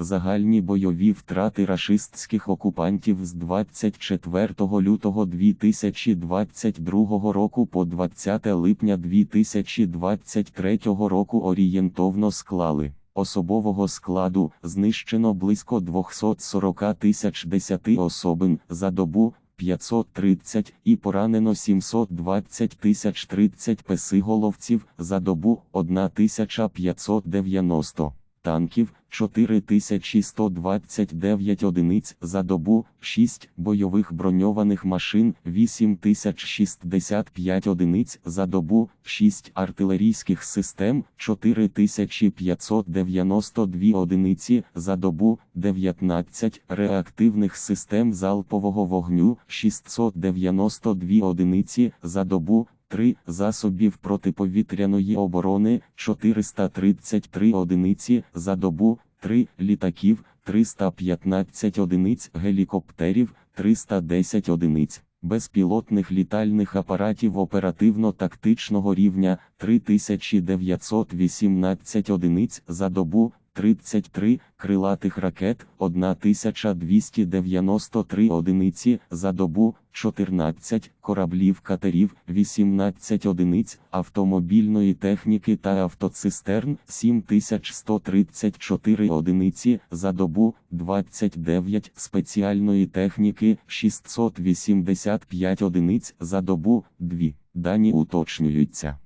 Загальні бойові втрати рашистських окупантів з 24 лютого 2022 року по 20 липня 2023 року орієнтовно склали. Особового складу знищено близько 240 тисяч 10 особин за добу 530 і поранено 720 тисяч 30 песиголовців за добу 1590 танків 4129 одиниць за добу, 6 бойових броньованих машин 8065 одиниць за добу, 6 артилерійських систем 4592 одиниці за добу, 19 реактивних систем залпового вогню 692 одиниці за добу, 3 засобів протиповітряної оборони 433 одиниці за добу, 3 літаків 315 одиниць гелікоптерів 310 одиниць. Безпілотних літальних апаратів оперативно-тактичного рівня 3918 одиниць за добу, 33 крилатих ракет 1293 одиниці за добу, 14 кораблів катерів 18 одиниць автомобільної техніки та автоцистерн 7134 одиниці за добу, 29 спеціальної техніки 685 одиниць за добу, 2. Дані уточнюються.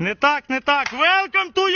Не так, не так. Welcome to